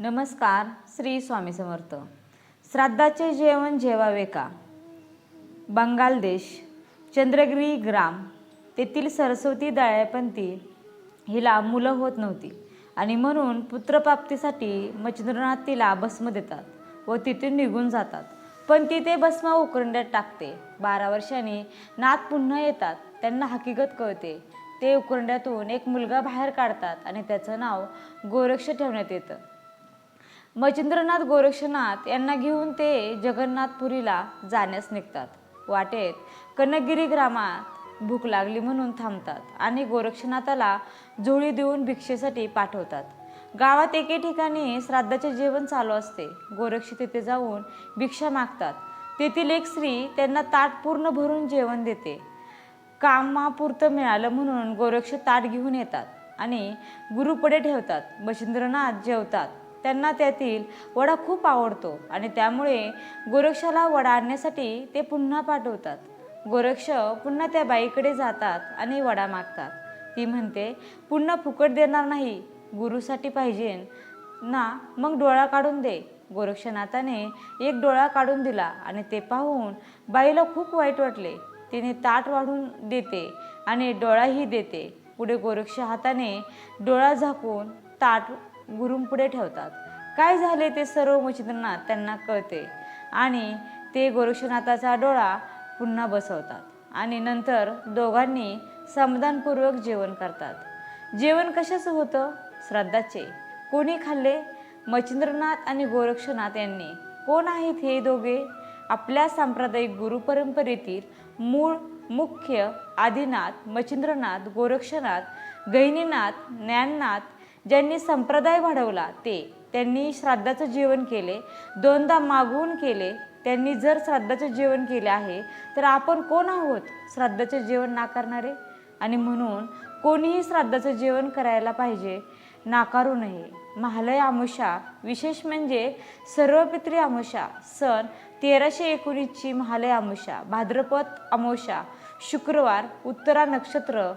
नमस्कार श्री स्वामी समर्थ. श्राद्धाचे जेवण जेवावे का? बंगाल देश चंद्रगिरी ग्राम तेथील सरस्वती दळ्यापंती हिला मुलं होत नव्हती. आणि म्हणून पुत्रप्राप्तीसाठी मच्छिंद्रनाथ तिला भस्म देतात व तिथून निघून जातात. पण ती ते भस्म उकरंड्यात टाकते. बारा वर्षांनी नाथ पुन्हा येतात. त्यांना हकीकत कळते. ते उकरंड्यातून एक मुलगा बाहेर काढतात आणि त्याचं नाव गोरक्ष ठेवण्यात येतं. मच्छिंद्रनाथ गोरक्षनाथ यांना घेऊन ते जगन्नाथपुरीला जाण्यास निघतात. वाटेत कनकगिरी ग्रामात भूक लागली म्हणून थांबतात आणि गोरक्षनाथाला जोळी देऊन भिक्षेसाठी पाठवतात. गावात एके ठिकाणी श्राद्धाचे जेवण चालू असते. गोरक्ष तिथे जाऊन भिक्षा मागतात. तेथील एक स्त्री त्यांना ताट पूर्ण भरून जेवण देते. कामापुरतं मिळालं म्हणून गोरक्ष ताट घेऊन येतात आणि गुरुपुढे ठेवतात. मच्छिंद्रनाथ जेवतात. त्यांना त्यातील वडा खूप आवडतो आणि त्यामुळे गोरक्षाला वडा आणण्यासाठी ते पुन्हा पाठवतात. गोरक्ष पुन्हा त्या बाईकडे जातात आणि वडा मागतात. ती म्हणते पुन्हा फुकट देणार नाही. गुरुसाठी पाहिजे. ना मग डोळा काढून दे. गोरक्षनाथाने एक डोळा काढून दिला आणि ते पाहून बाईला खूप वाईट वाटले. तिने ताट वाढून देते आणि डोळाही देते. पुढे गोरक्ष हाताने डोळा झाकून ताट गुरुंपुढे ठेवतात. काय झाले ते सर्व मच्छिंद्रनाथ त्यांना कळते आणि ते गोरक्षनाथाचा डोळा पुन्हा बसवतात आणि नंतर दोघांनी समाधानपूर्वक जेवण करतात. जेवण कशाचं होतं? श्राद्धाचे. कोणी खाल्ले? मच्छिंद्रनाथ आणि गोरक्षनाथ यांनी. कोण आहेत हे दोघे? आपल्या सांप्रदायिक गुरु परंपरेतील मूळ मुख्य आदिनाथ मच्छिंद्रनाथ गोरक्षनाथ गहिनीनाथ ज्ञाननाथ ज्यांनी संप्रदाय वाढवला ते त्यांनी श्राद्धाचं जेवण केले दोनदा मागवून केले त्यांनी जर श्राद्धाचं जेवण केले आहे तर आपण कोण आहोत श्राद्धाचे जेवण नाकारणारे? आणि म्हणून कोणीही श्राद्धाचं जेवण करायला पाहिजे नाकारू नये. महालय आमुषा विशेष म्हणजे सर्वपित्री आमुषा सण तेराशे एकोणीसची महालय आमुषा भाद्रपद आमोषा शुक्रवार उत्तरा नक्षत्र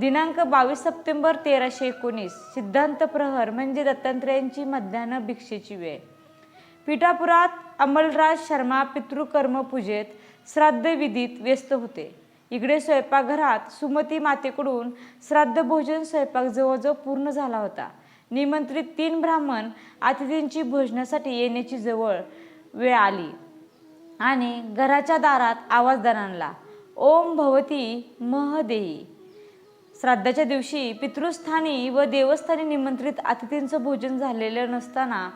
दिनांक बावीस सप्टेंबर तेराशे एकोणीस सिद्धांत प्रहर म्हणजे दत्तात्रयांची मध्यान्ह भिक्षेची वेळ. पिठापुरात अमलराज शर्मा पितृकर्म पूजेत श्राद्ध विधीत व्यस्त होते. इकडे स्वयंपाकघरात सुमती मातेकडून श्राद्ध भोजन स्वयंपाक जवळजवळ पूर्ण झाला होता. निमंत्रित तीन ब्राह्मण अतिथींची भोजनासाठी येण्याची जवळ वेळ आली आणि घराच्या दारात आवाज दणाणला. ओम भवती महदेही श्राद्धाच्या दिवशी पितृस्थानी व देवस्थानी निमंत्रित अतिथींचं भोजन झालेलं नसताना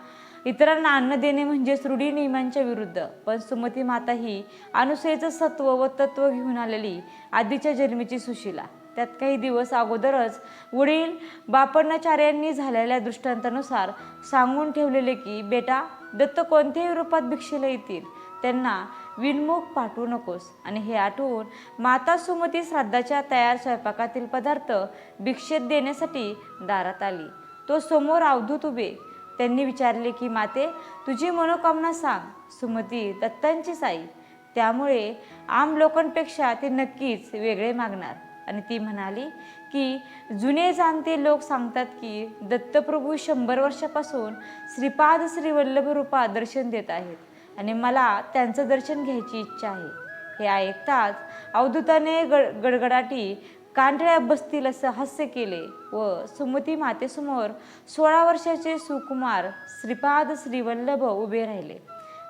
इतरांना अन्न देणे म्हणजेच रूढी नियमांच्या विरुद्ध. पण सुमती माता ही अनुसयेचं सत्व व तत्व घेऊन आलेली आधीच्या जन्मीची सुशिला. त्यात काही दिवस अगोदरच वडील बापण्णाचार्यांनी झालेल्या दृष्टांतानुसार सांगून ठेवलेले की बेटा दत्त कोणत्याही रूपात भिक्षेला येतील? त्यांना विनमुख पाठवू नकोस. आणि हे आठवून माता सुमती श्राद्धाच्या तयार स्वयंपाकातील पदार्थ भिक्षेत देण्यासाठी दारात आली. तो समोर अवधूत उभे. त्यांनी विचारले की माते तुझी मनोकामना सांग. सुमती दत्तांची साई. त्यामुळे आम लोकांपेक्षा ते नक्कीच वेगळे मागणार. आणि ती म्हणाली की जुने जाणते लोक सांगतात की दत्तप्रभू शंभर वर्षापासून श्रीपाद श्रीवल्लभ रूपात दर्शन देत आहेत. आणि मला त्यांचं दर्शन घ्यायची इच्छा आहे. हे ऐकताच अवधूताने गड गडगडाटी कांठळ्या बसतील असं हास्य केले व सुमती मातेसमोर सोळा वर्षाचे सुकुमार श्रीपाद श्रीवल्लभ उभे राहिले.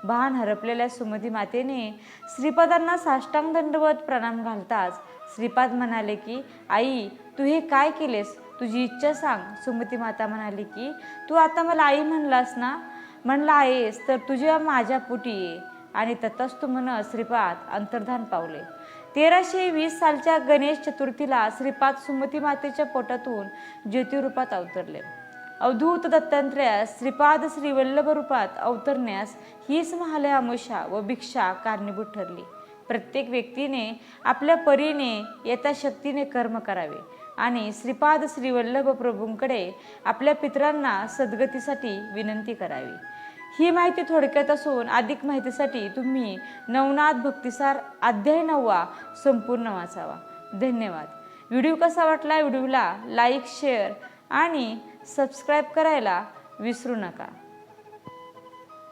भान हरपलेल्या सुमती मातेने श्रीपादांना साष्टांग दंडवत प्रणाम घालताच श्रीपाद म्हणाले की आई तू हे काय केलेस? तुझी इच्छा सांग. सुमती माता म्हणाली की तू आता मला आई म्हणलास ना? म्हणला आहेस तर तुझ्या माझ्या पुटी ये. आणि ततस्तु म्हण श्रीपाद अंतर्धान पावले. तेराशे वीस सालच्या गणेश चतुर्थीला श्रीपाद सुमती मातेच्या पोटातून ज्योतिरूपात अवतरले. अवधूत दत्तात्रयास श्रीपाद श्रीवल्लभ रूपात अवतरण्यास हीच महालय अमुषा व भिक्षा कारणीभूत ठरली. प्रत्येक व्यक्तीने आपल्या परीने यथाशक्तीने कर्म करावे. आणि श्रीपाद श्रीवल्लभ प्रभूंकडे आपल्या पितरांना सद्गतीसाठी विनंती करावी. ही माहिती थोडक्यात असून अधिक माहितीसाठी तुम्ही नवनाथ भक्तिसार अध्याय नववा संपूर्ण वाचावा. धन्यवाद. व्हिडिओ कसा वाटला व्हिडिओला लाईक शेअर आणि सबस्क्राईब करायला विसरू नका.